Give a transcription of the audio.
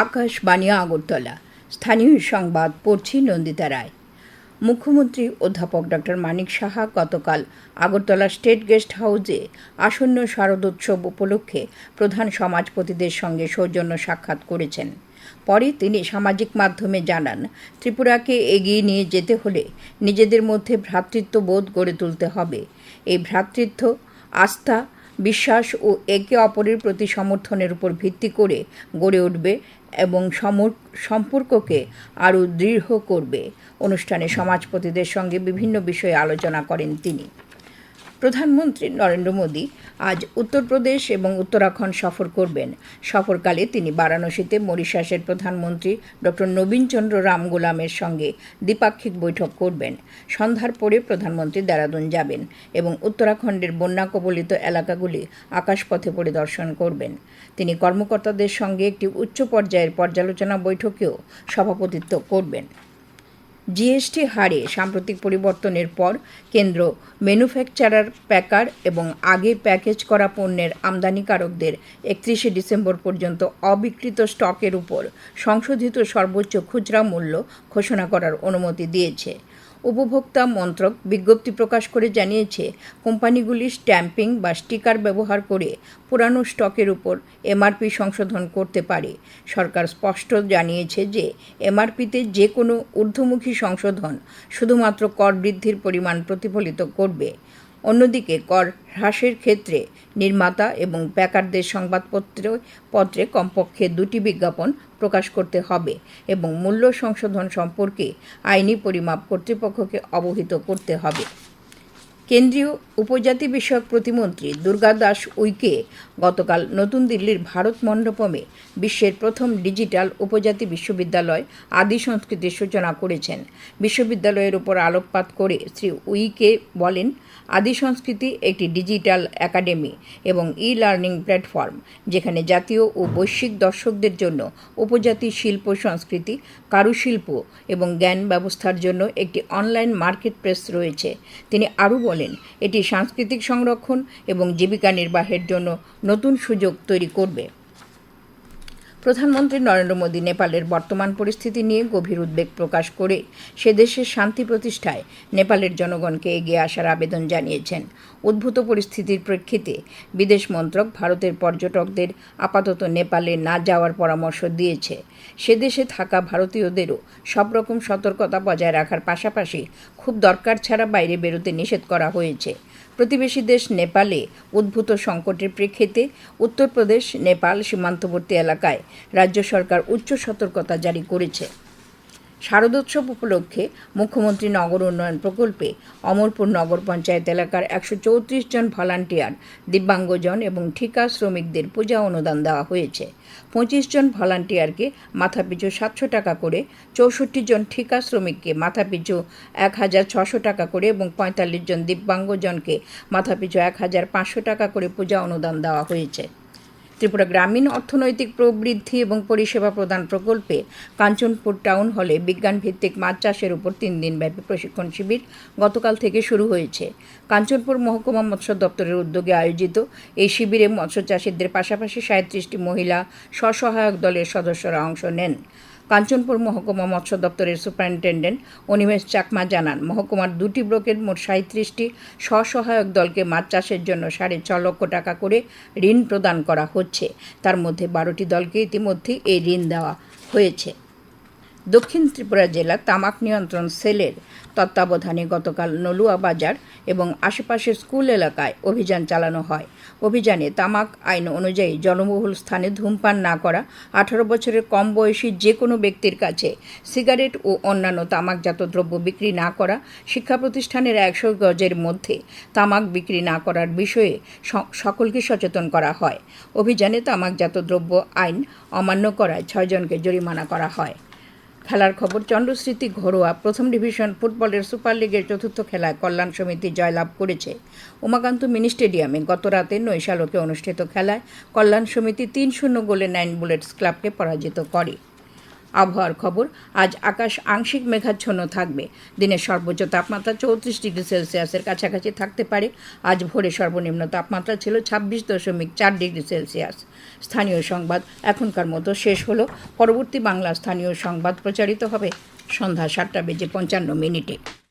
আকাশবাণী, আগরতলা। স্থানীয় সংবাদ, পড়ছি নন্দিতা রায়। মুখ্যমন্ত্রী অধ্যাপক ডক্টর মানিক সাহা গতকাল আগরতলা স্টেট গেস্ট হাউসে আসন্ন শারদোৎসব উপলক্ষে প্রধান সমাজপতিদের সঙ্গে সৌজন্য সাক্ষাৎ করেছেন। পরে তিনি সামাজিক মাধ্যমে জানান, ত্রিপুরাকে এগিয়ে নিয়ে যেতে হলে নিজেদের মধ্যে ভ্রাতৃত্ববোধ গড়ে তুলতে হবে। এই ভ্রাতৃত্ব, আস্থা বিশ্বাস ও একে অপরের প্রতি সমর্থনের উপর ভিত্তি করে গড়ে উঠবে এবং সম্পর্ককে আরও দৃঢ় করবে। অনুষ্ঠানে সমাজপতিদের সঙ্গে বিভিন্ন বিষয়ে আলোচনা করেন তিনি। প্রধানমন্ত্রী নরেন্দ্র মোদী আজ উত্তরপ্রদেশ এবং উত্তরাখণ্ড সফর করবেন। সফরকালে তিনি বারাণসীতে মরিশাসের প্রধানমন্ত্রী ডক্টর নবীনচন্দ্র রাম গোলামের সঙ্গে দ্বিপাক্ষিক বৈঠক করবেন। সন্ধ্যার পরে প্রধানমন্ত্রী দেরাদুন যাবেন এবং উত্তরাখণ্ডের বন্যা কবলিত এলাকাগুলি আকাশপথে পরিদর্শন করবেন। তিনি কর্মকর্তাদের সঙ্গে একটি উচ্চ পর্যায়ের পর্যালোচনা বৈঠকেও সভাপতিত্ব করবেন। জিএসটি হারে সাম্প্রতিক পরিবর্তনের পর কেন্দ্র ম্যানুফ্যাকচারার প্যাকার এবং আগে প্যাকেজ করা পণ্যের আমদানিকারকদের একত্রিশে ডিসেম্বর পর্যন্ত অবিকৃত স্টকের উপর সংশোধিত সর্বোচ্চ খুচরা মূল্য ঘোষণা করার অনুমতি দিয়েছে। উপভোক্তা মন্ত্রক বিজ্ঞপ্তি প্রকাশ করে জানিয়েছে, কোম্পানিগুলি স্ট্যাম্পিং বা স্টিকার ব্যবহার করে পুরানো স্টকের উপর এমআরপি সংশোধন করতে পারে। সরকার স্পষ্ট জানিয়েছে যে, এমআরপিতে যে কোনো ঊর্ধ্বমুখী সংশোধন শুধুমাত্র কর বৃদ্ধির পরিমাণ প্রতিফলিত করবে। অন্যদিকে কর হ্রাসের ক্ষেত্রে নির্মাতা এবং প্যাকারদের সংবাদপত্র পত্রে কমপক্ষে দুটি বিজ্ঞাপন প্রকাশ করতে হবে এবং মূল্য সংশোধন সম্পর্কে আইনি পরিমাপ কর্তৃপক্ষকে অবহিত করতে হবে। কেন্দ্রীয় উপজাতি বিষয়ক প্রতিমন্ত্রী দুর্গা দাস উইকে গতকাল নতুন দিল্লির ভারত মণ্ডপমে বিশ্বের প্রথম ডিজিটাল উপজাতি বিশ্ববিদ্যালয় আদি সংস্কৃতির সূচনা করেছেন। বিশ্ববিদ্যালয়ের উপর আলোকপাত করে শ্রী উইকে বলেন, আদি সংস্কৃতি একটি ডিজিটাল একাডেমি এবং ই লার্নিং প্ল্যাটফর্ম, যেখানে জাতীয় ও বৈশ্বিক দর্শকদের জন্য উপজাতি শিল্প, সংস্কৃতি, কারুশিল্প এবং জ্ঞান ব্যবস্থার জন্য একটি অনলাইন মার্কেট প্লেস রয়েছে। তিনি আরও বলেন এটি সাংস্কৃতিক সংরক্ষণ এবং জীবিকা নির্বাহের জন্য নতুন সুযোগ তৈরি করবে। প্রধানমন্ত্রী নরেন্দ্র মোদী নেপালের বর্তমান পরিস্থিতি নিয়ে গভীর উদ্বেগ প্রকাশ করে সে দেশের শান্তি প্রতিষ্ঠায় নেপালের জনগণকে এগিয়ে আসার আবেদন জানিয়েছেন। উদ্ভূত পরিস্থিতির প্রেক্ষিতে বিদেশ মন্ত্রক ভারতের পর্যটকদের আপাতত নেপালে না যাওয়ার পরামর্শ দিয়েছে। সে দেশে থাকা ভারতীয়দেরও সব রকম সতর্কতা বজায় রাখার পাশাপাশি খুব দরকার ছাড়া বাইরে বেরোতে নিষেধ করা হয়েছে। প্রতিবেশী দেশ নেপালে উদ্ভূত সংকটের প্রেক্ষিতে উত্তরপ্রদেশ, নেপাল সীমান্তবর্তী এলাকায় রাজ্য সরকার উচ্চ সতর্কতা জারি করেছে। শারদোৎসব উপলক্ষে মুখ্যমন্ত্রী নগর উন্নয়ন প্রকল্পে অমরপুর নগর পঞ্চায়েত এলাকার একশো চৌত্রিশ জন ভলান্টিয়ার, দিব্যাঙ্গজন এবং ঠিকা শ্রমিকদের পূজা অনুদান দেওয়া হয়েছে। পঁচিশ জন ভলান্টিয়ারকে মাথাপিছু সাতশো টাকা করে, চৌষট্টি জন ঠিকা শ্রমিককে মাথাপিছু এক হাজার ছশো টাকা করে এবং পঁয়তাল্লিশ জন দিব্যাঙ্গজনকে মাথাপিছু এক হাজার পাঁচশো টাকা করে পূজা অনুদান দেওয়া হয়েছে। ত্রিপুরা গ্রামীণ অর্থনৈতিক প্রবৃদ্ধি এবং পরিষেবা প্রদান প্রকল্পে কাঞ্চনপুর টাউন হলে বিজ্ঞান ভিত্তিক মাছ চাষের উপর তিন দিনব্যাপী প্রশিক্ষণ শিবির গতকাল থেকে শুরু হয়েছে। কাঞ্চনপুর মহকুমা মৎস্য দপ্তরের উদ্যোগে আয়োজিত এই শিবিরে মৎস্য চাষিদের পাশাপাশি সাঁত্রিশটি মহিলা স্বসহায়ক দলের সদস্যরা অংশ নেন। কাঞ্চনপুর মহকুমা মৎস্য দপ্তরের সুপারিনটেন্ডেন্ট অনিমেষ চাকমা জানান, মহকুমার দুটি ব্লকের মোট সাঁত্রিশটি স্বসহায়ক দলকে মাছ চাষের জন্য সাড়ে ছ লক্ষ টাকা করে ঋণ প্রদান করা হচ্ছে। তার মধ্যে বারোটি দলকে ইতিমধ্যে এই ঋণ দেওয়া হয়েছে। দক্ষিণ ত্রিপুরা জেলা তামাক নিয়ন্ত্রণ সেলের তত্ত্বাবধানে গতকাল নলুয়া বাজার এবং আশেপাশের স্কুল এলাকায় অভিযান চালানো হয়। অভিযানে তামাক আইন অনুযায়ী জনবহুল স্থানে ধূমপান না করা, আঠারো বছরের কম বয়সী যে কোনো ব্যক্তির কাছে সিগারেট ও অন্যান্য তামাকজাত দ্রব্য বিক্রি না করা, শিক্ষা প্রতিষ্ঠানের একশো গজের মধ্যে তামাক বিক্রি না করার বিষয়ে সকলকে সচেতন করা হয়। অভিযানে তামাকজাত দ্রব্য আইন অমান্য করায় ছয়জনকে জরিমানা করা হয়। খেলার খবর চন্দ্রস্মৃতি ঘরোয়া প্রথম ডিভিশন ফুটবলের সুপার লিগের চতুর্থ খেলায় কল্যাণ সমিতি জয়লাভ করেছে। উমাকান্ত মিনি স্টেডিয়ামে গত রাতে নৈশালকে অনুষ্ঠিত খেলায় কল্যাণ সমিতি তিন শূন্য গোলে নাইন বুলেটস ক্লাবকে পরাজিত করে। আবহাওয়ার খবর, আজ আকাশ আংশিক মেঘাচ্ছন্ন থাকবে। দিনের সর্বোচ্চ তাপমাত্রা চৌত্রিশ ডিগ্রি সেলসিয়াসের কাছাকাছি থাকতে পারে। আজ ভোরে সর্বনিম্ন তাপমাত্রা ছিল ছাব্বিশ দশমিক চার ডিগ্রি সেলসিয়াস। স্থানীয় সংবাদ এখনকার মতো শেষ হলো। পরবর্তী বাংলা স্থানীয় সংবাদ প্রচারিত হবে সন্ধ্যা সাতটা বেজে পঞ্চান্ন মিনিটে।